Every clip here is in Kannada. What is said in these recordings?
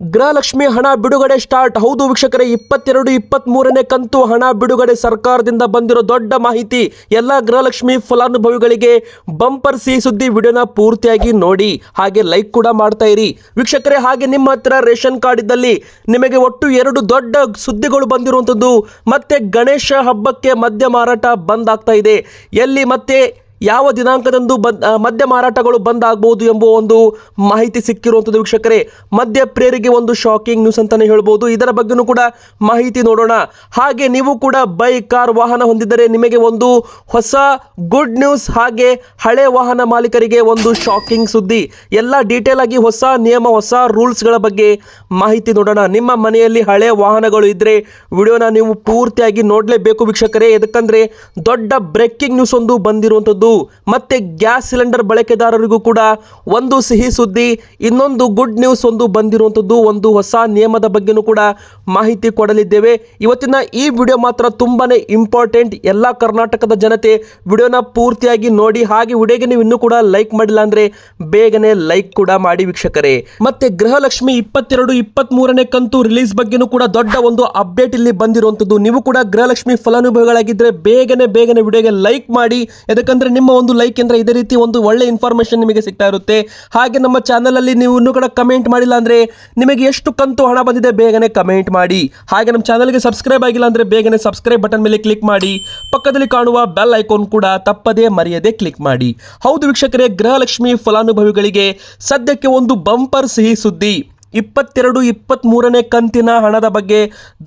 ಗೃಹಲಕ್ಷ್ಮಿ ಹಣ ಬಿಡುಗಡೆ ಸ್ಟಾರ್ಟ್. ಹೌದು ವೀಕ್ಷಕರೇ, ಇಪ್ಪತ್ತೆರಡು ಇಪ್ಪತ್ತ್ ಮೂರನೇ ಕಂತು ಹಣ ಬಿಡುಗಡೆ ಸರ್ಕಾರದಿಂದ ಬಂದಿರೋ ದೊಡ್ಡ ಮಾಹಿತಿ. ಎಲ್ಲ ಗೃಹಲಕ್ಷ್ಮಿ ಫಲಾನುಭವಿಗಳಿಗೆ ಬಂಪರ್ ಸಿಹಿ ಸುದ್ದಿ ವಿಡಿಯೋನ ಪೂರ್ತಿಯಾಗಿ ನೋಡಿ. ಹಾಗೆ ಲೈಕ್ ಕೂಡ ಮಾಡ್ತಾ ಇರಿ. ವೀಕ್ಷಕರೇ, ಹಾಗೆ ನಿಮ್ಮ ಹತ್ರ ರೇಷನ್ ಕಾರ್ಡ್ ಇದ್ದಲ್ಲಿ ನಿಮಗೆ ಒಟ್ಟು ಎರಡು ದೊಡ್ಡ ಸುದ್ದಿಗಳು ಬಂದಿರುವಂಥದ್ದು. ಮತ್ತೆ ಗಣೇಶ ಹಬ್ಬಕ್ಕೆ ಮದ್ಯ ಮಾರಾಟ ಬಂದ್ ಆಗ್ತಾ ಇದೆ. ಎಲ್ಲಿ ಮತ್ತೆ ಯಾವ ದಿನಾಂಕದಂದು ಬಂದ್ ಮದ್ಯ ಮಾರಾಟಗಳು ಬಂದ್ ಆಗ್ಬೋದು ಎಂಬ ಒಂದು ಮಾಹಿತಿ ಸಿಕ್ಕಿರುವಂಥದ್ದು ವೀಕ್ಷಕರೇ. ಮದ್ಯ ಪ್ರೇರಿಗೆ ಒಂದು ಶಾಕಿಂಗ್ ನ್ಯೂಸ್ ಅಂತಲೇ ಹೇಳ್ಬೋದು. ಇದರ ಬಗ್ಗೆನೂ ಕೂಡ ಮಾಹಿತಿ ನೋಡೋಣ. ಹಾಗೆ ನೀವು ಕೂಡ ಬೈಕ್ ಕಾರ್ ವಾಹನ ಹೊಂದಿದ್ದರೆ ನಿಮಗೆ ಒಂದು ಹೊಸ ಗುಡ್ ನ್ಯೂಸ್ ಹಾಗೆ ಹಳೆ ವಾಹನ ಮಾಲೀಕರಿಗೆ ಒಂದು ಶಾಕಿಂಗ್ ಸುದ್ದಿ. ಎಲ್ಲ ಡೀಟೇಲ್ ಆಗಿ ಹೊಸ ನಿಯಮ, ಹೊಸ ರೂಲ್ಸ್ಗಳ ಬಗ್ಗೆ ಮಾಹಿತಿ ನೋಡೋಣ. ನಿಮ್ಮ ಮನೆಯಲ್ಲಿ ಹಳೆ ವಾಹನಗಳು ಇದ್ದರೆ ವಿಡಿಯೋನ ನೀವು ಪೂರ್ತಿಯಾಗಿ ನೋಡಲೇಬೇಕು ವೀಕ್ಷಕರೇ. ಯಾಕಂದರೆ ದೊಡ್ಡ ಬ್ರೇಕಿಂಗ್ ನ್ಯೂಸ್ ಒಂದು ಬಂದಿರುವಂಥದ್ದು ಮತ್ತೆ ಗ್ಯಾಸ್ ಸಿಲಿಂಡರ್ ಬಳಕೆದಾರರಿಗೂ ಕೂಡ ಒಂದು ಸಿಹಿ ಸುದ್ದಿ, ಇನ್ನೊಂದು ಗುಡ್ ನ್ಯೂಸ್ ಒಂದು ಬಂದಿರುವಂಥದ್ದು, ಒಂದು ಹೊಸ ನಿಯಮದ ಬಗ್ಗೆನೂ ಕೂಡ ಮಾಹಿತಿ ಕೊಡಲಿದ್ದೇವೆ. ಇವತ್ತಿನ ಈ ವಿಡಿಯೋ ಮಾತ್ರ ತುಂಬಾನೇ ಇಂಪಾರ್ಟೆಂಟ್. ಎಲ್ಲ ಕರ್ನಾಟಕದ ಜನತೆ ವಿಡಿಯೋನ ಪೂರ್ತಿಯಾಗಿ ನೋಡಿ, ಹಾಗೆ ವಿಡಿಯೋಗೆ ನೀವು ಇನ್ನೂ ಕೂಡ ಲೈಕ್ ಮಾಡಿಲ್ಲ ಅಂದ್ರೆ ಬೇಗನೆ ಲೈಕ್ ಕೂಡ ಮಾಡಿ ವೀಕ್ಷಕರೇ. ಮತ್ತೆ ಗೃಹಲಕ್ಷ್ಮಿ ಇಪ್ಪತ್ತೆರಡು ಇಪ್ಪತ್ತ್ ಮೂರನೇ ಕಂತು ರಿಲೀಸ್ ಬಗ್ಗೆನೂ ಕೂಡ ದೊಡ್ಡ ಒಂದು ಅಪ್ಡೇಟ್ ಇಲ್ಲಿ ಬಂದಿರುವಂಥದ್ದು. ನೀವು ಕೂಡ ಗೃಹಲಕ್ಷ್ಮಿ ಫಲಾನುಭವಿಗಳಾಗಿದ್ದರೆ ಬೇಗನೆ ಬೇಗನೆ ವಿಡಿಯೋಗೆ ಲೈಕ್ ಮಾಡಿ. ಯಾಕಂದ್ರೆ ನಿಮ್ಮ ಒಂದು ಲೈಕ್ ಅಂದ್ರೆ ಇದೇ ರೀತಿ ಒಂದು ಒಳ್ಳೆ ಇನ್ಫಾರ್ಮೇಷನ್ ನಿಮಗೆ ಸಿಗ್ತಾ ಇರುತ್ತೆ. ಹಾಗೆ ನಮ್ಮ ಚಾನಲಲ್ಲಿ ನೀವು ಇನ್ನೂ ಕೂಡ ಕಮೆಂಟ್ ಮಾಡಿಲ್ಲ ಅಂದ್ರೆ ನಿಮಗೆ ಎಷ್ಟು ಕಂತು ಹಣ ಬಂದಿದೆ ಬೇಗನೆ ಕಮೆಂಟ್ ಮಾಡಿ. ಹಾಗೆ ನಮ್ಮ ಚಾನಲ್ಗೆ ಸಬ್ಸ್ಕ್ರೈಬ್ ಆಗಿಲ್ಲ ಅಂದ್ರೆ ಬೇಗನೆ ಸಬ್ಸ್ಕ್ರೈಬ್ ಬಟನ್ ಮೇಲೆ ಕ್ಲಿಕ್ ಮಾಡಿ. ಪಕ್ಕದಲ್ಲಿ ಕಾಣುವ ಬೆಲ್ ಐಕಾನ್ ಕೂಡ ತಪ್ಪದೇ ಮರೆಯದೆ ಕ್ಲಿಕ್ ಮಾಡಿ. ಹೌದು ವೀಕ್ಷಕರೇ, ಗೃಹಲಕ್ಷ್ಮಿ ಫಲಾನುಭವಿಗಳಿಗೆ ಸದ್ಯಕ್ಕೆ ಒಂದು ಬಂಪರ್ ಸಿಹಿ ಸುದ್ದಿ. ಇಪ್ಪತ್ತೆರಡು ಇಪ್ಪತ್ತ್ ಮೂರನೇ ಕಂತಿನ ಹಣದ ಬಗ್ಗೆ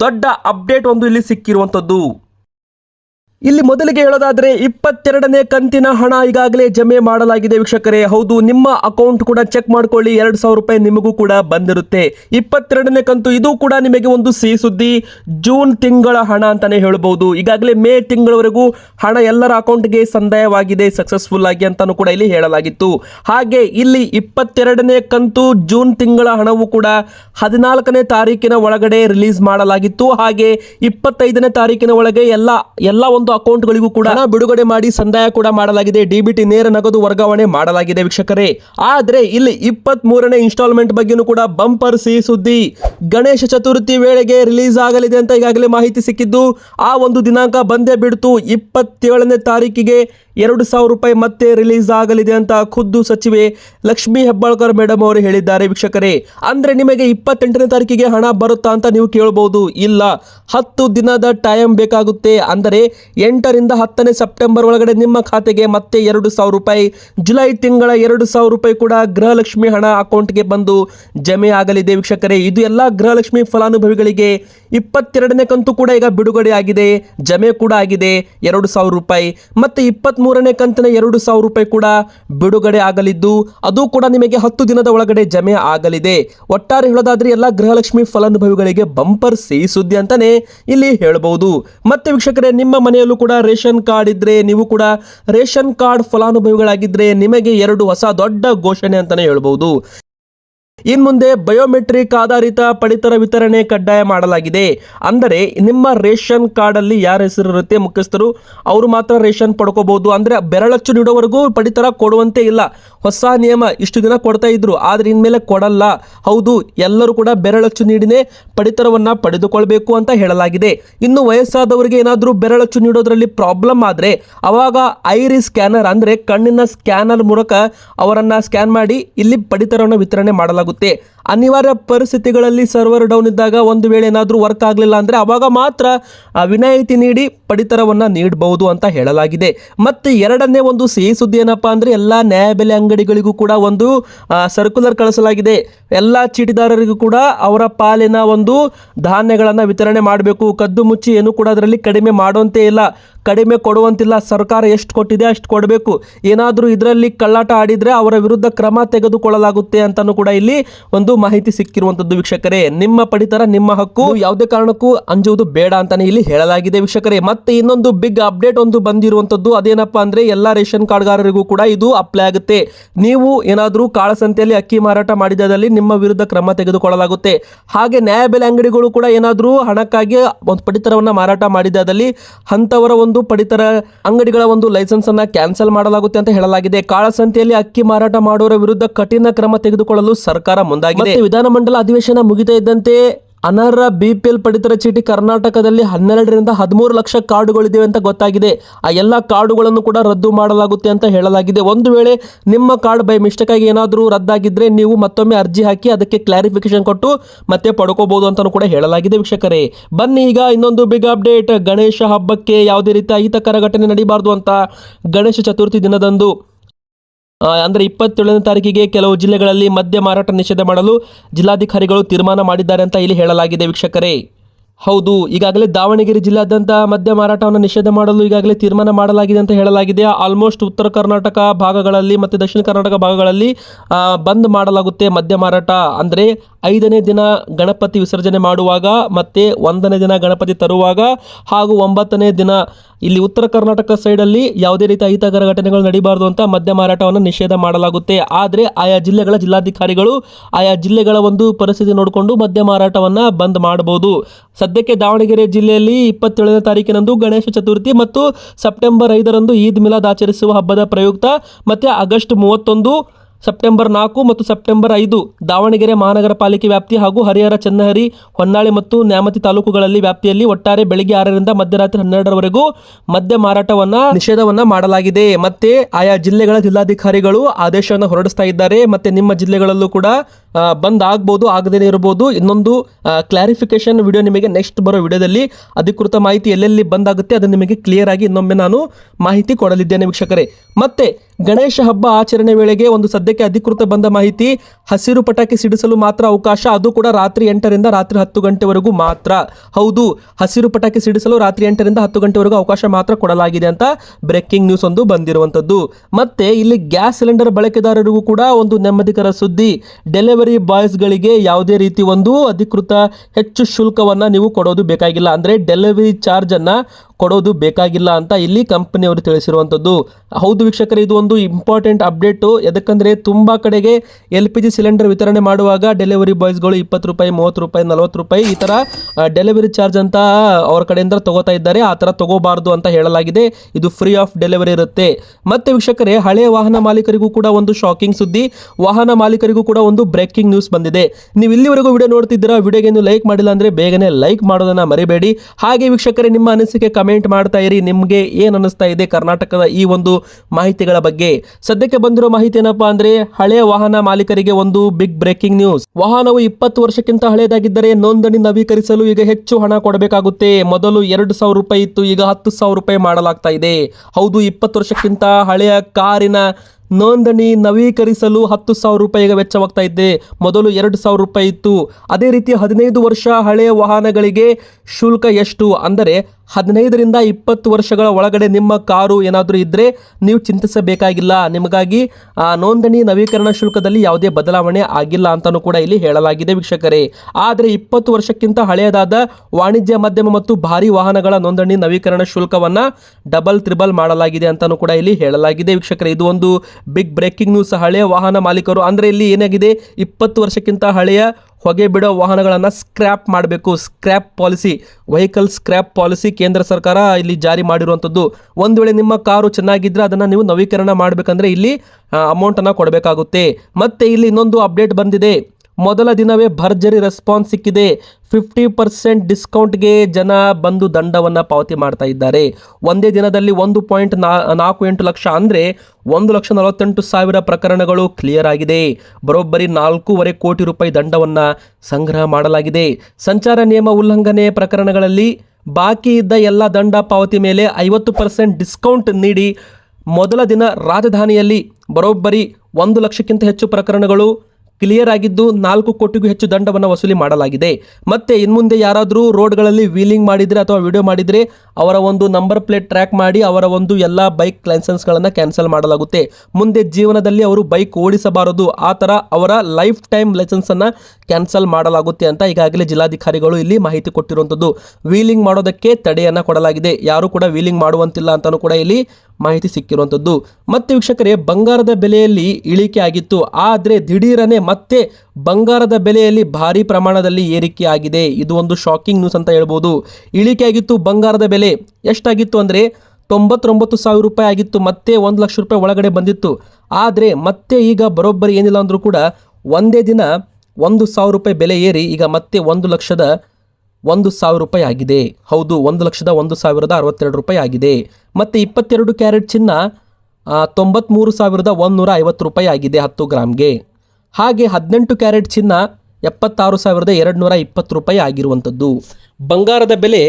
ದೊಡ್ಡ ಅಪ್ಡೇಟ್ ಒಂದು ಇಲ್ಲಿ ಸಿಕ್ಕಿರುವಂಥದ್ದು ಇಲ್ಲಿ ಮೊದಲಿಗೆ ಹೇಳೋದಾದ್ರೆ ಇಪ್ಪತ್ತೆರಡನೇ ಕಂತಿನ ಹಣ ಈಗಾಗಲೇ ಜಮೆ ಮಾಡಲಾಗಿದೆ ವೀಕ್ಷಕರೇ. ಹೌದು, ನಿಮ್ಮ ಅಕೌಂಟ್ ಕೂಡ ಚೆಕ್ ಮಾಡ್ಕೊಳ್ಳಿ. ಎರಡು ಸಾವಿರ ರೂಪಾಯಿ ನಿಮಗೂ ಕೂಡ ಬಂದಿರುತ್ತೆ. ಇಪ್ಪತ್ತೆರಡನೇ ಕಂತು, ಇದು ಕೂಡ ನಿಮಗೆ ಒಂದು ಸಿಹಿ ಸುದ್ದಿ. ಜೂನ್ ತಿಂಗಳ ಹಣ ಅಂತಾನೆ ಹೇಳಬಹುದು ಈಗಾಗಲೇ ಮೇ ತಿಂಗಳವರೆಗೂ ಹಣ ಎಲ್ಲರ ಅಕೌಂಟ್ಗೆ ಸಂದಾಯವಾಗಿದೆ ಸಕ್ಸಸ್ಫುಲ್ ಆಗಿ ಅಂತಾನು ಕೂಡ ಇಲ್ಲಿ ಹೇಳಲಾಗಿತ್ತು. ಹಾಗೆ ಇಲ್ಲಿ ಇಪ್ಪತ್ತೆರಡನೇ ಕಂತು, ಜೂನ್ ತಿಂಗಳ ಹಣವು ಕೂಡ ಹದಿನಾಲ್ಕನೇ ತಾರೀಕಿನ ಒಳಗಡೆ ರಿಲೀಸ್ ಮಾಡಲಾಗಿತ್ತು. ಹಾಗೆ ಇಪ್ಪತ್ತೈದನೇ ತಾರೀಕಿನ ಒಳಗೆ ಎಲ್ಲ ಎಲ್ಲ ಒಂದು ಅಕೌಂಟ್ಗಳಿಗೂ ಕೂಡ ಬಿಡುಗಡೆ ಮಾಡಿ ಸಂದಾಯ ಕೂಡ ಮಾಡಲಾಗಿದೆ. ಡಿಬಿಟಿ ನೇರ ನಗದು ವರ್ಗಾವಣೆ ಮಾಡಲಾಗಿದೆ ವೀಕ್ಷಕರೇ. ಆದ್ರೆ ಇಲ್ಲಿ ಇಪ್ಪತ್ತ್ ಮೂರನೇ ಇನ್ಸ್ಟಾಲ್ಮೆಂಟ್ ಬಗ್ಗೆನೂ ಕೂಡ ಬಂಪರ್ ಸಿ ಸುದ್ದಿ. ಗಣೇಶ ಚತುರ್ಥಿ ವೇಳೆಗೆ ರಿಲೀಸ್ ಆಗಲಿದೆ ಅಂತ ಈಗಾಗಲೇ ಮಾಹಿತಿ ಸಿಕ್ಕಿದ್ದು, ಆ ಒಂದು ದಿನಾಂಕ ಬಂದೇ ಬಿಡ್ತು. ಇಪ್ಪತ್ತೇಳನೇ ತಾರೀಕಿಗೆ ಎರಡು ಸಾವಿರ ರೂಪಾಯಿ ಮತ್ತೆ ರಿಲೀಸ್ ಆಗಲಿದೆ ಅಂತ ಖುದ್ದು ಸಚಿವೆ ಲಕ್ಷ್ಮಿ ಹೆಬ್ಬಾಳ್ಕರ್ ಮೇಡಮ್ ಅವರು ಹೇಳಿದ್ದಾರೆ ವೀಕ್ಷಕರೇ. ಅಂದ್ರೆ ನಿಮಗೆ ಇಪ್ಪತ್ತೆಂಟನೇ ತಾರೀಕಿಗೆ ಹಣ ಬರುತ್ತಾ ಅಂತ ನೀವು ಕೇಳಬಹುದು ಇಲ್ಲ, ಹತ್ತು ದಿನದ ಟೈಮ್ ಬೇಕಾಗುತ್ತೆ. ಅಂದರೆ ಎಂಟರಿಂದ ಹತ್ತನೇ ಸೆಪ್ಟೆಂಬರ್ ಒಳಗಡೆ ನಿಮ್ಮ ಖಾತೆಗೆ ಮತ್ತೆ ಎರಡು ಸಾವಿರ ರೂಪಾಯಿ. ಜುಲೈ ತಿಂಗಳ ಎರಡು ಸಾವಿರ ರೂಪಾಯಿ ಕೂಡ ಗೃಹಲಕ್ಷ್ಮಿ ಹಣ ಅಕೌಂಟ್ಗೆ ಬಂದು ಜಮೆ ಆಗಲಿದೆ ವೀಕ್ಷಕರೇ. ಇದು ಎಲ್ಲ ಗೃಹಲಕ್ಷ್ಮಿ ಫಲಾನುಭವಿಗಳಿಗೆ ಇಪ್ಪತ್ತೆರಡನೇ ಕಂತು ಕೂಡ ಈಗ ಬಿಡುಗಡೆ ಆಗಿದೆ. ಜಮೆ ಕೂಡ ಆಗಿದೆ ಎರಡು ಸಾವಿರ ರೂಪಾಯಿ. ಮತ್ತೆ ಇಪ್ಪತ್ತ್ಮೂರನೇ ಕಂತಿನ ಎರಡು ಸಾವಿರ ರೂಪಾಯಿ ಕೂಡ ಬಿಡುಗಡೆ ಆಗಲಿದ್ದು, ಅದು ಕೂಡ ನಿಮಗೆ ಹತ್ತು ದಿನದ ಒಳಗಡೆ ಜಮೆ ಆಗಲಿದೆ. ಒಟ್ಟಾರೆ ಹೇಳೋದಾದ್ರೆ ಎಲ್ಲ ಗೃಹಲಕ್ಷ್ಮಿ ಫಲಾನುಭವಿಗಳಿಗೆ ಬಂಪರ್ ಸಿಹಿ ಸುದ್ದಿ ಅಂತಾನೆ ಇಲ್ಲಿ ಹೇಳಬಹುದು ಮತ್ತೆ ವೀಕ್ಷಕರೇ, ನಿಮ್ಮ ಮನೆಯಲ್ಲೂ ಕೂಡ ರೇಷನ್ ಕಾರ್ಡ್ ಇದ್ರೆ ನೀವು ಕೂಡ ರೇಷನ್ ಕಾರ್ಡ್ ಫಲಾನುಭವಿಗಳಾಗಿದ್ರೆ ನಿಮಗೆ ಎರಡು ಹೊಸ ದೊಡ್ಡ ಘೋಷಣೆ ಅಂತಾನೆ ಹೇಳ್ಬಹುದು ಇನ್ ಮುಂದೆ ಬಯೋಮೆಟ್ರಿಕ್ ಆಧಾರಿತ ಪಡಿತರ ವಿತರಣೆ ಕಡ್ಡಾಯ ಮಾಡಲಾಗಿದೆ. ಅಂದರೆ ನಿಮ್ಮ ರೇಷನ್ ಕಾರ್ಡ್ ಅಲ್ಲಿ ಯಾರ ಹೆಸರು ಇರುತ್ತೆ ಮುಖ್ಯಸ್ಥರು, ಅವರು ಮಾತ್ರ ರೇಷನ್ ಪಡ್ಕೋಬಹುದು. ಅಂದ್ರೆ ಬೆರಳಚ್ಚು ನೀಡೋವರೆಗೂ ಪಡಿತರ ಕೊಡುವಂತೆ ಇಲ್ಲ. ಹೊಸ ನಿಯಮ ಇಷ್ಟು ದಿನ ಕೊಡ್ತಾ ಇದ್ರು, ಆದ್ರೆ ಇನ್ಮೇಲೆ ಕೊಡಲ್ಲ. ಹೌದು, ಎಲ್ಲರೂ ಕೂಡ ಬೆರಳಚ್ಚು ನೀಡಿನೇ ಪಡಿತರವನ್ನ ಪಡೆದುಕೊಳ್ಬೇಕು ಅಂತ ಹೇಳಲಾಗಿದೆ. ಇನ್ನು ವಯಸ್ಸಾದವರಿಗೆ ಏನಾದರೂ ಬೆರಳಚ್ಚು ನೀಡೋದ್ರಲ್ಲಿ ಪ್ರಾಬ್ಲಮ್ ಆದ್ರೆ, ಅವಾಗ ಐರಿ ಸ್ಕ್ಯಾನರ್ ಅಂದ್ರೆ ಕಣ್ಣಿನ ಸ್ಕ್ಯಾನರ್ ಮೂಲಕ ಅವರನ್ನ ಸ್ಕ್ಯಾನ್ ಮಾಡಿ ಇಲ್ಲಿ ಪಡಿತರವನ್ನು ವಿತರಣೆ ಮಾಡಲಾಗುತ್ತೆ ಅನಿವಾರ್ಯ ಪರಿಸ್ಥಿತಿಗಳಲ್ಲಿ ಸರ್ವರ್ ಡೌನ್ ಇದ್ದಾಗ ಒಂದು ವೇಳೆ ಏನಾದರೂ ವರ್ಕ್ ಆಗಲಿಲ್ಲ ಅಂದರೆ ಅವಾಗ ಮಾತ್ರ ವಿನಾಯಿತಿ ನೀಡಿ ಪಡಿತರವನ್ನು ನೀಡಬಹುದು ಅಂತ ಹೇಳಲಾಗಿದೆ. ಮತ್ತು ಎರಡನೇ ಒಂದು ಸಿಹಿ ಸುದ್ದಿ ಏನಪ್ಪ ಅಂದರೆ ಎಲ್ಲ ನ್ಯಾಯಬೆಲೆ ಅಂಗಡಿಗಳಿಗೂ ಕೂಡ ಒಂದು ಸರ್ಕ್ಯುಲರ್ ಕಳಿಸಲಾಗಿದೆ. ಎಲ್ಲ ಚೀಟಿದಾರರಿಗೂ ಕೂಡ ಅವರ ಪಾಲಿನ ಒಂದು ಧಾನ್ಯಗಳನ್ನು ವಿತರಣೆ ಮಾಡಬೇಕು. ಕದ್ದು ಮುಚ್ಚಿ ಏನು ಕೂಡ ಅದರಲ್ಲಿ ಕಡಿಮೆ ಮಾಡುವಂತೆ ಇಲ್ಲ. ಕಡಿಮೆ ಕೊಡುವಂತಿಲ್ಲ. ಸರ್ಕಾರ ಎಷ್ಟು ಕೊಟ್ಟಿದೆ ಅಷ್ಟು ಕೊಡಬೇಕು. ಏನಾದರೂ ಇದರಲ್ಲಿ ಕಳ್ಳಾಟ ಆಡಿದರೆ ಅವರ ವಿರುದ್ಧ ಕ್ರಮ ತೆಗೆದುಕೊಳ್ಳಲಾಗುತ್ತೆ ಅಂತಲೂ ಕೂಡ ಇಲ್ಲಿ ಒಂದು ಮಾಹಿತಿ ಸಿಕ್ಕಿರುವಂಥದ್ದು ವೀಕ್ಷಕರೇ. ನಿಮ್ಮ ಪಡಿತರ ನಿಮ್ಮ ಹಕ್ಕು. ಯಾವುದೇ ಕಾರಣಕ್ಕೂ ಅಂಜುವುದು ಬೇಡ ಅಂತಲೇ ಇಲ್ಲಿ ಹೇಳಲಾಗಿದೆ ವೀಕ್ಷಕರೇ. ಮತ್ತೆ ಇನ್ನೊಂದು ಬಿಗ್ ಅಪ್ಡೇಟ್ ಒಂದು ಬಂದಿರುವಂಥದ್ದು ಅದೇನಪ್ಪ ಅಂದರೆ ಎಲ್ಲ ರೇಷನ್ ಕಾರ್ಡ್ಗಾರರಿಗೂ ಕೂಡ ಇದು ಅಪ್ಲೈ ಆಗುತ್ತೆ. ನೀವು ಏನಾದರೂ ಕಾಳಸಂತೆಯಲ್ಲಿ ಅಕ್ಕಿ ಮಾರಾಟ ಮಾಡಿದಲ್ಲಿ ನಿಮ್ಮ ವಿರುದ್ಧ ಕ್ರಮ ತೆಗೆದುಕೊಳ್ಳಲಾಗುತ್ತೆ. ಹಾಗೆ ನ್ಯಾಯಬೆಲೆ ಅಂಗಡಿಗಳು ಕೂಡ ಏನಾದರೂ ಹಣಕ್ಕಾಗಿ ಒಂದು ಪಡಿತರವನ್ನು ಮಾರಾಟ ಮಾಡಿದಲ್ಲಿ ಅಂಥವರ ಒಂದು ಒಂದು ಪಡಿತರ ಅಂಗಡಿಗಳ ಒಂದು ಲೈಸೆನ್ಸ್ ಅನ್ನ ಕ್ಯಾನ್ಸಲ್ ಮಾಡಲಾಗುತ್ತೆ ಅಂತ ಹೇಳಲಾಗಿದೆ. ಕಾಳಸಂತೆಯಲ್ಲಿ ಅಕ್ಕಿ ಮಾರಾಟ ಮಾಡುವವರ ವಿರುದ್ಧ ಕಠಿಣ ಕ್ರಮ ತೆಗೆದುಕೊಳ್ಳಲು ಸರ್ಕಾರ ಮುಂದಾಗಿದೆ. ವಿಧಾನಮಂಡಲ ಅಧಿವೇಶನ ಮುಗಿತಾ ಇದ್ದಂತೆ ಅನರ್ಹ ಬಿಪಿಎಲ್ ಪಡಿತರ ಚೀಟಿ ಕರ್ನಾಟಕದಲ್ಲಿ ಹನ್ನೆರಡರಿಂದ ಹದಿಮೂರು ಲಕ್ಷ ಕಾರ್ಡುಗಳಿವೆ ಅಂತ ಗೊತ್ತಾಗಿದೆ. ಆ ಎಲ್ಲ ಕಾರ್ಡುಗಳನ್ನು ಕೂಡ ರದ್ದು ಮಾಡಲಾಗುತ್ತೆ ಅಂತ ಹೇಳಲಾಗಿದೆ. ಒಂದು ವೇಳೆ ನಿಮ್ಮ ಕಾರ್ಡ್ ಬೈ ಮಿಸ್ಟೇಕ್ ಆಗಿ ಏನಾದರೂ ರದ್ದಾಗಿದ್ದರೆ ನೀವು ಮತ್ತೊಮ್ಮೆ ಅರ್ಜಿ ಹಾಕಿ ಅದಕ್ಕೆ ಕ್ಲಾರಿಫಿಕೇಶನ್ ಕೊಟ್ಟು ಮತ್ತೆ ಪಡ್ಕೋಬಹುದು ಅಂತಲೂ ಕೂಡ ಹೇಳಲಾಗಿದೆ ವೀಕ್ಷಕರೇ. ಬನ್ನಿ ಈಗ ಇನ್ನೊಂದು ಬಿಗ್ ಅಪ್ಡೇಟ್ ಗಣೇಶ ಹಬ್ಬಕ್ಕೆ ಯಾವುದೇ ರೀತಿಯ ಅಹಿತಕರ ಘಟನೆ ನಡೀಬಾರ್ದು ಅಂತ ಗಣೇಶ ಚತುರ್ಥಿ ದಿನದಂದು ಅಂದ್ರೆ ಇಪ್ಪತ್ತೇಳನೇ ತಾರೀಕಿಗೆ ಕೆಲವು ಜಿಲ್ಲೆಗಳಲ್ಲಿ ಮದ್ಯ ಮಾರಾಟ ನಿಷೇಧ ಮಾಡಲು ಜಿಲ್ಲಾಧಿಕಾರಿಗಳು ತೀರ್ಮಾನ ಮಾಡಿದ್ದಾರೆ ಅಂತ ಇಲ್ಲಿ ಹೇಳಲಾಗಿದೆ ವೀಕ್ಷಕರೇ. ಹೌದು, ಈಗಾಗಲೇ ದಾವಣಗೆರೆ ಜಿಲ್ಲಾದ್ಯಂತ ಮದ್ಯ ಮಾರಾಟವನ್ನು ನಿಷೇಧ ಮಾಡಲು ಈಗಾಗಲೇ ತೀರ್ಮಾನ ಮಾಡಲಾಗಿದೆ ಅಂತ ಹೇಳಲಾಗಿದೆ. ಆಲ್ಮೋಸ್ಟ್ ಉತ್ತರ ಕರ್ನಾಟಕ ಭಾಗಗಳಲ್ಲಿ ಮತ್ತು ದಕ್ಷಿಣ ಕರ್ನಾಟಕ ಭಾಗಗಳಲ್ಲಿ ಬಂದ್ ಮಾಡಲಾಗುತ್ತೆ ಮದ್ಯ ಮಾರಾಟ. ಅಂದರೆ ಐದನೇ ದಿನ ಗಣಪತಿ ವಿಸರ್ಜನೆ ಮಾಡುವಾಗ ಮತ್ತೆ ಒಂದನೇ ದಿನ ಗಣಪತಿ ತರುವಾಗ ಹಾಗೂ ಒಂಬತ್ತನೇ ದಿನ ಇಲ್ಲಿ ಉತ್ತರ ಕರ್ನಾಟಕ ಸೈಡಲ್ಲಿ ಯಾವುದೇ ರೀತಿಯ ಅಹಿತಕರ ಘಟನೆಗಳು ನಡೀಬಾರ್ದು ಅಂತ ಮದ್ಯ ಮಾರಾಟವನ್ನು ನಿಷೇಧ ಮಾಡಲಾಗುತ್ತೆ. ಆದರೆ ಆಯಾ ಜಿಲ್ಲೆಗಳ ಜಿಲ್ಲಾಧಿಕಾರಿಗಳು ಆಯಾ ಜಿಲ್ಲೆಗಳ ಒಂದು ಪರಿಸ್ಥಿತಿ ನೋಡಿಕೊಂಡು ಮದ್ಯ ಮಾರಾಟವನ್ನು ಬಂದ್ ಮಾಡಬಹುದು. ಸದ್ಯಕ್ಕೆ ದಾವಣಗೆರೆ ಜಿಲ್ಲೆಯಲ್ಲಿ ಇಪ್ಪತ್ತೇಳನೇ ತಾರೀಕಿನಂದು ಗಣೇಶ ಚತುರ್ಥಿ ಮತ್ತು ಸೆಪ್ಟೆಂಬರ್ ಐದರಂದು ಈದ್ ಮಿಲಾದ್ ಆಚರಿಸುವ ಹಬ್ಬದ ಪ್ರಯುಕ್ತ ಮತ್ತು ಆಗಸ್ಟ್ ಮೂವತ್ತೊಂದು ಸೆಪ್ಟೆಂಬರ್ ನಾಲ್ಕು ಮತ್ತು ಸೆಪ್ಟೆಂಬರ್ ಐದು ದಾವಣಗೆರೆ ಮಹಾನಗರ ಪಾಲಿಕೆ ವ್ಯಾಪ್ತಿ ಹಾಗೂ ಹರಿಹರ ಚನ್ನಹರಿ, ಹೊನ್ನಾಳಿ ಮತ್ತು ನ್ಯಾಮತಿ ತಾಲೂಕುಗಳಲ್ಲಿ ವ್ಯಾಪ್ತಿಯಲ್ಲಿ ಒಟ್ಟಾರೆ ಬೆಳಿಗ್ಗೆ ಆರರಿಂದ ಮಧ್ಯರಾತ್ರಿ ಹನ್ನೆರಡರವರೆಗೂ ಮದ್ಯ ಮಾರಾಟವನ್ನ ನಿಷೇಧವನ್ನ ಮಾಡಲಾಗಿದೆ. ಮತ್ತೆ ಆಯಾ ಜಿಲ್ಲೆಗಳ ಜಿಲ್ಲಾಧಿಕಾರಿಗಳು ಆದೇಶವನ್ನು ಹೊರಡಿಸ್ತಾ ಇದ್ದಾರೆ. ಮತ್ತೆ ನಿಮ್ಮ ಜಿಲ್ಲೆಗಳಲ್ಲೂ ಕೂಡ ಬಂದ್ ಆಗ್ಬೋದು ಆಗದೇನೆ ಇರಬಹುದು ಇನ್ನೊಂದು ಕ್ಲಾರಿಫಿಕೇಶನ್ ವಿಡಿಯೋ ನಿಮಗೆ ನೆಕ್ಸ್ಟ್ ಬರೋ ವಿಡಿಯೋದಲ್ಲಿ ಅಧಿಕೃತ ಮಾಹಿತಿ ಎಲ್ಲೆಲ್ಲಿ ಬಂದ್ ಆಗುತ್ತೆ ಅದನ್ನು ನಿಮಗೆ ಕ್ಲಿಯರ್ ಆಗಿ ಇನ್ನೊಮ್ಮೆ ನಾನು ಮಾಹಿತಿ ಕೊಡಲಿದ್ದೇನೆ ವೀಕ್ಷಕರೇ. ಮತ್ತೆ ಗಣೇಶ ಹಬ್ಬ ಆಚರಣೆ ವೇಳೆಗೆ ಒಂದು ಸದ್ಯಕ್ಕೆ ಅಧಿಕೃತ ಬಂದ ಮಾಹಿತಿ ಹಸಿರು ಪಟಾಕಿ ಸಿಡಿಸಲು ಮಾತ್ರ ಅವಕಾಶ. ಅದು ಕೂಡ ರಾತ್ರಿ ಎಂಟರಿಂದ ರಾತ್ರಿ ಹತ್ತು ಗಂಟೆವರೆಗೂ ಮಾತ್ರ. ಹೌದು, ಹಸಿರು ಪಟಾಕಿ ಸಿಡಿಸಲು ರಾತ್ರಿ ಎಂಟರಿಂದ ಹತ್ತು ಗಂಟೆವರೆಗೂ ಅವಕಾಶ ಮಾತ್ರ ಕೊಡಲಾಗಿದೆ ಅಂತ ಬ್ರೇಕಿಂಗ್ ನ್ಯೂಸ್ ಒಂದು ಬಂದಿರುವಂಥದ್ದು. ಮತ್ತೆ ಇಲ್ಲಿ ಗ್ಯಾಸ್ ಸಿಲಿಂಡರ್ ಬಳಕೆದಾರರಿಗೂ ಕೂಡ ಒಂದು ನೆಮ್ಮದಿಕರ ಸುದ್ದಿ. ಡೆಲಿವರಿ ಬಾಯ್ಸ್ಗಳಿಗೆ ಯಾವುದೇ ರೀತಿ ಒಂದು ಅಧಿಕೃತ ಹೆಚ್ಚು ಶುಲ್ಕವನ್ನು ನೀವು ಕೊಡೋದು ಬೇಕಾಗಿಲ್ಲ. ಅಂದರೆ ಡೆಲಿವರಿ ಚಾರ್ಜನ್ನು ಕೊಡೋದು ಬೇಕಾಗಿಲ್ಲ ಅಂತ ಇಲ್ಲಿ ಕಂಪನಿಯವರು ತಿಳಿಸಿರುವಂಥದ್ದು. ಹೌದು ವೀಕ್ಷಕರೇ, ಇದು ಒಂದು ಇಂಪಾರ್ಟೆಂಟ್ ಅಪ್ಡೇಟು ಯಾಕಂದರೆ ತುಂಬ ಕಡೆಗೆ ಎಲ್ ಪಿ ಜಿ ಸಿಲಿಂಡರ್ ವಿತರಣೆ ಮಾಡುವಾಗ ಡೆಲಿವರಿ ಬಾಯ್ಸ್ಗಳು ಇಪ್ಪತ್ತು ರೂಪಾಯಿ, ಮೂವತ್ತು ರೂಪಾಯಿ, ನಲವತ್ತು ರೂಪಾಯಿ ಈ ಥರ ಡೆಲಿವರಿ ಚಾರ್ಜ್ ಅಂತ ಅವ್ರ ಕಡೆಯಿಂದ ತಗೋತಾ ಇದ್ದಾರೆ. ಆ ಥರ ತಗೋಬಾರ್ದು ಅಂತ ಹೇಳಲಾಗಿದೆ. ಇದು ಫ್ರೀ ಆಫ್ ಡೆಲಿವರಿ ಇರುತ್ತೆ. ಮತ್ತೆ ವೀಕ್ಷಕರೇ ಹಳೆಯ ವಾಹನ ಮಾಲೀಕರಿಗೂ ಕೂಡ ಒಂದು ಶಾಕಿಂಗ್ ಸುದ್ದಿ, ವಾಹನ ಮಾಲೀಕರಿಗೂ ಕೂಡ ಒಂದು ಬ್ರೇಕಿಂಗ್ ನ್ಯೂಸ್ ಬಂದಿದೆ. ನೀವು ಇಲ್ಲಿವರೆಗೂ ವಿಡಿಯೋ ನೋಡ್ತಿದ್ದೀರಾ, ವಿಡಿಯೋಗೆ ನೀವು ಲೈಕ್ ಮಾಡಿಲ್ಲ ಅಂದರೆ ಬೇಗನೆ ಲೈಕ್ ಮಾಡೋದನ್ನ ಮರಿಬೇಡಿ. ಹಾಗೆ ವೀಕ್ಷಕರೇ, ನಿಮ್ಮ ಅನಿಸಿಕೆ ಕಮೆಂಟ್ ಮಾಡ್ತಾ ಇರಿ. ನಿಮಗೆ ಏನು ಅನಿಸ್ತಾ ಇದೆ ಕರ್ನಾಟಕದ ಈ ಒಂದು ಮಾಹಿತಿಗಳ ಬಗ್ಗೆ? ಸದ್ಯಕ್ಕೆ ಬಂದಿರೋ ಮಾಹಿತಿ ಏನಪ್ಪಾ ಅಂದ್ರೆ ಹಳೆಯ ವಾಹನ ಮಾಲೀಕರಿಗೆ ಒಂದು ಬಿಗ್ ಬ್ರೇಕಿಂಗ್ ನ್ಯೂಸ್ ವಾಹನವು ಇಪ್ಪತ್ತು ವರ್ಷಕ್ಕಿಂತ ಹಳೆಯದಾಗಿದ್ದರೆ ನೋಂದಣಿ ನವೀಕರಿಸಲು ಈಗ ಹೆಚ್ಚು ಹಣ ಕೊಡಬೇಕಾಗುತ್ತೆ. ಮೊದಲು ಎರಡು ಸಾವಿರ ರೂಪಾಯಿ ಇತ್ತು, ಈಗ ಹತ್ತು ಸಾವಿರ ರೂಪಾಯಿ ಮಾಡಲಾಗ್ತಾ ಇದೆ. ಹೌದು, ಇಪ್ಪತ್ತು ವರ್ಷಕ್ಕಿಂತ ಹಳೆಯ ಕಾರಿನ ನೋಂದಣಿ ನವೀಕರಿಸಲು ಹತ್ತು ಸಾವಿರ ರೂಪಾಯಿಗೆ ವೆಚ್ಚವಾಗ್ತಾ ಇದೆ. ಮೊದಲು ಎರಡು ಸಾವಿರ ರೂಪಾಯಿ ಇತ್ತು. ಅದೇ ರೀತಿ ಹದಿನೈದು ವರ್ಷ ಹಳೆಯ ವಾಹನಗಳಿಗೆ ಶುಲ್ಕ ಎಷ್ಟು? ಅಂದರೆ ಹದಿನೈದರಿಂದ ಇಪ್ಪತ್ತು ವರ್ಷಗಳ ಒಳಗಡೆ ನಿಮ್ಮ ಕಾರು ಏನಾದರೂ ಇದ್ದರೆ ನೀವು ಚಿಂತಿಸಬೇಕಾಗಿಲ್ಲ. ನಿಮಗಾಗಿ ನೋಂದಣಿ ನವೀಕರಣ ಶುಲ್ಕದಲ್ಲಿ ಯಾವುದೇ ಬದಲಾವಣೆ ಆಗಿಲ್ಲ ಅಂತಲೂ ಕೂಡ ಇಲ್ಲಿ ಹೇಳಲಾಗಿದೆ ವೀಕ್ಷಕರೇ. ಆದರೆ ಇಪ್ಪತ್ತು ವರ್ಷಕ್ಕಿಂತ ಹಳೆಯದಾದ ವಾಣಿಜ್ಯ ಮಧ್ಯಮ ಮತ್ತು ಭಾರಿ ವಾಹನಗಳ ನೋಂದಣಿ ನವೀಕರಣ ಶುಲ್ಕವನ್ನು ಡಬಲ್, ತ್ರಿಬಲ್ ಮಾಡಲಾಗಿದೆ ಅಂತಲೂ ಕೂಡ ಇಲ್ಲಿ ಹೇಳಲಾಗಿದೆ ವೀಕ್ಷಕರೇ. ಇದು ಒಂದು ಬಿಗ್ ಬ್ರೇಕಿಂಗ್ ನ್ಯೂಸ್. ಹಳೆಯ ವಾಹನ ಮಾಲೀಕರು, ಅಂದರೆ ಇಲ್ಲಿ ಏನಾಗಿದೆ, ಇಪ್ಪತ್ತು ವರ್ಷಕ್ಕಿಂತ ಹಳೆಯ ಹೊಗೆ ಬಿಡೋ ವಾಹನಗಳನ್ನು ಸ್ಕ್ರ್ಯಾಪ್ ಮಾಡಬೇಕು. Scrap policy vehicle scrap policy ಕೇಂದ್ರ ಸರ್ಕಾರ ಇಲ್ಲಿ ಜಾರಿ ಮಾಡಿರುವಂಥದ್ದು ಒಂದು ವೇಳೆ ನಿಮ್ಮ ಕಾರು ಚೆನ್ನಾಗಿದ್ದರೆ ಅದನ್ನು ನೀವು ನವೀಕರಣ ಮಾಡಬೇಕಂದ್ರೆ ಇಲ್ಲಿ ಅಮೌಂಟನ್ನು ಕೊಡಬೇಕಾಗುತ್ತೆ. ಮತ್ತು ಇಲ್ಲಿ ಇನ್ನೊಂದು ಅಪ್ಡೇಟ್ ಬಂದಿದೆ. ಮೊದಲ ದಿನವೇ ಭರ್ಜರಿ ರೆಸ್ಪಾನ್ಸ್ ಸಿಕ್ಕಿದೆ. ಫಿಫ್ಟಿ ಪರ್ಸೆಂಟ್ ಡಿಸ್ಕೌಂಟ್ಗೆ ಜನ ಬಂದು ದಂಡವನ್ನು ಪಾವತಿ ಮಾಡ್ತಾ ಇದ್ದಾರೆ. ಒಂದೇ ದಿನದಲ್ಲಿ ಒಂದು ಪಾಯಿಂಟ್ ನಾಲ್ಕು ಎಂಟು ಲಕ್ಷ ಅಂದರೆ ಒಂದು ಲಕ್ಷ ನಲವತ್ತೆಂಟು ಸಾವಿರ ಪ್ರಕರಣಗಳು ಕ್ಲಿಯರ್ ಆಗಿದೆ. ಬರೋಬ್ಬರಿ ನಾಲ್ಕೂವರೆ ಕೋಟಿ ರೂಪಾಯಿ ದಂಡವನ್ನು ಸಂಗ್ರಹ ಮಾಡಲಾಗಿದೆ. ಸಂಚಾರ ನಿಯಮ ಉಲ್ಲಂಘನೆ ಪ್ರಕರಣಗಳಲ್ಲಿ ಬಾಕಿ ಇದ್ದ ಎಲ್ಲ ದಂಡ ಪಾವತಿ ಮೇಲೆ ಐವತ್ತು ಪರ್ಸೆಂಟ್ ಡಿಸ್ಕೌಂಟ್ ನೀಡಿ ಮೊದಲ ದಿನ ರಾಜಧಾನಿಯಲ್ಲಿ ಬರೋಬ್ಬರಿ ಒಂದು ಲಕ್ಷಕ್ಕಿಂತ ಹೆಚ್ಚು ಪ್ರಕರಣಗಳು ಕ್ಲಿಯರ್ ಆಗಿದ್ದು ನಾಲ್ಕು ಕೋಟಿಗೂ ಹೆಚ್ಚು ದಂಡವನ್ನು ವಸೂಲಿ ಮಾಡಲಾಗಿದೆ. ಮತ್ತೆ ಇನ್ಮುಂದೆ ಯಾರಾದರೂ ರೋಡ್ಗಳಲ್ಲಿ ವೀಲಿಂಗ್ ಮಾಡಿದರೆ ಅಥವಾ ವಿಡಿಯೋ ಮಾಡಿದರೆ ಅವರ ಒಂದು ನಂಬರ್ ಪ್ಲೇಟ್ ಟ್ರ್ಯಾಕ್ ಮಾಡಿ ಅವರ ಒಂದು ಎಲ್ಲ ಬೈಕ್ ಲೈಸೆನ್ಸ್ಗಳನ್ನು ಕ್ಯಾನ್ಸಲ್ ಮಾಡಲಾಗುತ್ತೆ. ಮುಂದೆ ಜೀವನದಲ್ಲಿ ಅವರು ಬೈಕ್ ಓಡಿಸಬಾರದು. ಆ ಥರ ಅವರ ಲೈಫ್ ಟೈಮ್ ಲೈಸೆನ್ಸನ್ನು ಕ್ಯಾನ್ಸಲ್ ಮಾಡಲಾಗುತ್ತೆ ಅಂತ ಈಗಾಗಲೇ ಜಿಲ್ಲಾಧಿಕಾರಿಗಳು ಇಲ್ಲಿ ಮಾಹಿತಿ ಕೊಟ್ಟಿರುವಂಥದ್ದು. ವೀಲಿಂಗ್ ಮಾಡೋದಕ್ಕೆ ತಡೆಯನ್ನು ಕೊಡಲಾಗಿದೆ. ಯಾರು ಕೂಡ ವೀಲಿಂಗ್ ಮಾಡುವಂತಿಲ್ಲ ಅಂತಲೂ ಕೂಡ ಇಲ್ಲಿ ಮಾಹಿತಿ ಸಿಕ್ಕಿರುವಂಥದ್ದು. ಮತ್ತೆ ವೀಕ್ಷಕರೇ, ಬಂಗಾರದ ಬೆಲೆಯಲ್ಲಿ ಇಳಿಕೆ ಆಗಿತ್ತು. ಆದರೆ ದಿಢೀರನೆ ಮತ್ತೆ ಬಂಗಾರದ ಬೆಲೆಯಲ್ಲಿ ಭಾರಿ ಪ್ರಮಾಣದಲ್ಲಿ ಏರಿಕೆ ಆಗಿದೆ. ಇದು ಒಂದು ಶಾಕಿಂಗ್ ನ್ಯೂಸ್ ಅಂತ ಹೇಳ್ಬೋದು. ಇಳಿಕೆ ಆಗಿತ್ತು, ಬಂಗಾರದ ಬೆಲೆ ಎಷ್ಟಾಗಿತ್ತು ಅಂದರೆ ತೊಂಬತ್ತೊಂಬತ್ತು ಸಾವಿರ ರೂಪಾಯಿ ಆಗಿತ್ತು, ಮತ್ತೆ ಒಂದು ಲಕ್ಷ ರೂಪಾಯಿ ಒಳಗಡೆ ಬಂದಿತ್ತು. ಆದರೆ ಮತ್ತೆ ಈಗ ಬರೋಬ್ಬರಿ ಏನಿಲ್ಲ ಅಂದರೂ ಕೂಡ ಒಂದೇ ದಿನ ಒಂದು ಸಾವಿರ ರೂಪಾಯಿ ಬೆಲೆ ಏರಿ ಈಗ ಮತ್ತೆ ಒಂದು ಲಕ್ಷದ ಒಂದು ಸಾವಿರ ರೂಪಾಯಿ ಆಗಿದೆ. ಹೌದು, ಒಂದು ಲಕ್ಷದ ಒಂದು ಸಾವಿರದ ಅರವತ್ತೆರಡು ರೂಪಾಯಿ ಆಗಿದೆ. ಮತ್ತು ಇಪ್ಪತ್ತೆರಡು ಕ್ಯಾರೆಟ್ ಚಿನ್ನ ತೊಂಬತ್ತ್ಮೂರು ಸಾವಿರದ ಒಂದುನೂರ ಐವತ್ತು ರೂಪಾಯಿ ಆಗಿದೆ ಹತ್ತು ಗ್ರಾಮ್ಗೆ. ಹಾಗೆ ಹದಿನೆಂಟು ಕ್ಯಾರೆಟ್ ಚಿನ್ನ, ಎಪ್ಪತ್ತಾರು ಸಾವಿರದ ಎರಡು ನೂರ ಇಪ್ಪತ್ತು ರೂಪಾಯಿ ಆಗಿರುವಂಥದ್ದು. ಬಂಗಾರದ ಬೆಲೆ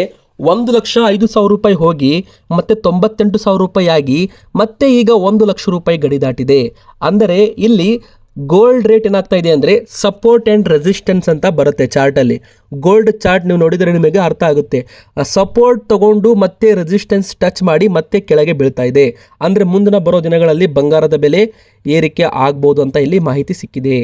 ಒಂದು ಲಕ್ಷ ಐದು ಸಾವಿರ ರೂಪಾಯಿ ಹೋಗಿ, ಮತ್ತೆ ತೊಂಬತ್ತೆಂಟು ಸಾವಿರ ರೂಪಾಯಿ ಆಗಿ, ಮತ್ತೆ ಈಗ ಒಂದು ಲಕ್ಷ ರೂಪಾಯಿ ಗಡಿ ದಾಟಿದೆ. ಅಂದರೆ ಇಲ್ಲಿ ಗೋಲ್ಡ್ ರೇಟ್ ಏನಾಗ್ತಾ ಇದೆ ಅಂದರೆ ಸಪೋರ್ಟ್ ಆ್ಯಂಡ್ ರೆಸಿಸ್ಟೆನ್ಸ್ ಅಂತ ಬರುತ್ತೆ ಚಾರ್ಟಲ್ಲಿ ಗೋಲ್ಡ್ ಚಾರ್ಟ್ ನೀವು ನೋಡಿದರೆ ನಿಮಗೆ ಅರ್ಥ ಆಗುತ್ತೆ. ಸಪೋರ್ಟ್ ತಗೊಂಡು ಮತ್ತೆ ರೆಸಿಸ್ಟೆನ್ಸ್ ಟಚ್ ಮಾಡಿ ಮತ್ತೆ ಕೆಳಗೆ ಬೀಳ್ತಾ ಇದೆ. ಅಂದರೆ ಮುಂದಿನ ಬರೋ ದಿನಗಳಲ್ಲಿ ಬಂಗಾರದ ಬೆಲೆ ಏರಿಕೆ ಆಗ್ಬೋದು ಅಂತ ಇಲ್ಲಿ ಮಾಹಿತಿ ಸಿಕ್ಕಿದೆ.